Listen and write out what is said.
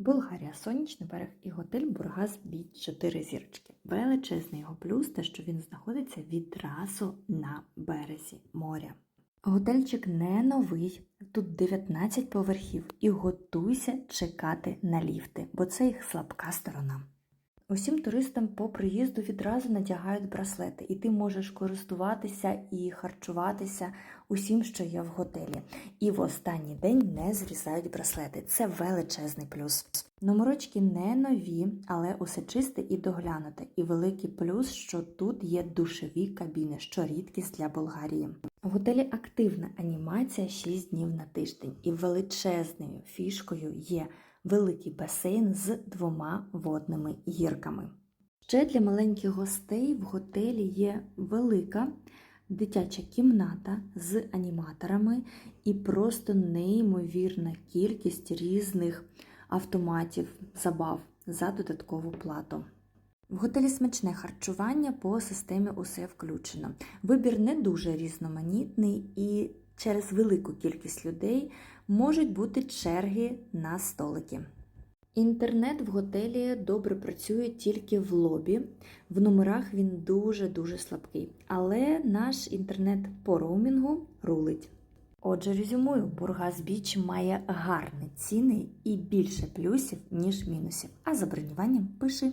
Болгарія, сонячний берег і готель Бургас Біч 4 зірочки. Величезний його плюс те, що він знаходиться відразу на березі моря. Готельчик не новий, тут 19 поверхів, і готуйся чекати на ліфти, бо це їх слабка сторона. Усім туристам по приїзду відразу надягають браслети, і ти можеш користуватися і харчуватися усім, що є в готелі. І в останній день не зрізають браслети. Це величезний плюс. Номерочки не нові, але усе чисте і доглянуте. І великий плюс, що тут є душові кабіни, що рідкість для Болгарії. В готелі активна анімація 6 днів на тиждень, і величезною фішкою є великий басейн з двома водними гірками. Ще для маленьких гостей в готелі є велика дитяча кімната з аніматорами і просто неймовірна кількість різних автоматів, забав за додаткову плату. В готелі смачне харчування по системі усе включено. Вибір не дуже різноманітний і через велику кількість людей можуть бути черги на столики. Інтернет в готелі добре працює тільки в лобі. В номерах він дуже-дуже слабкий. Але наш інтернет по роумінгу рулить. Отже, резюмую, Бургас Біч має гарні ціни і більше плюсів, ніж мінусів. А за бронюванням пиши.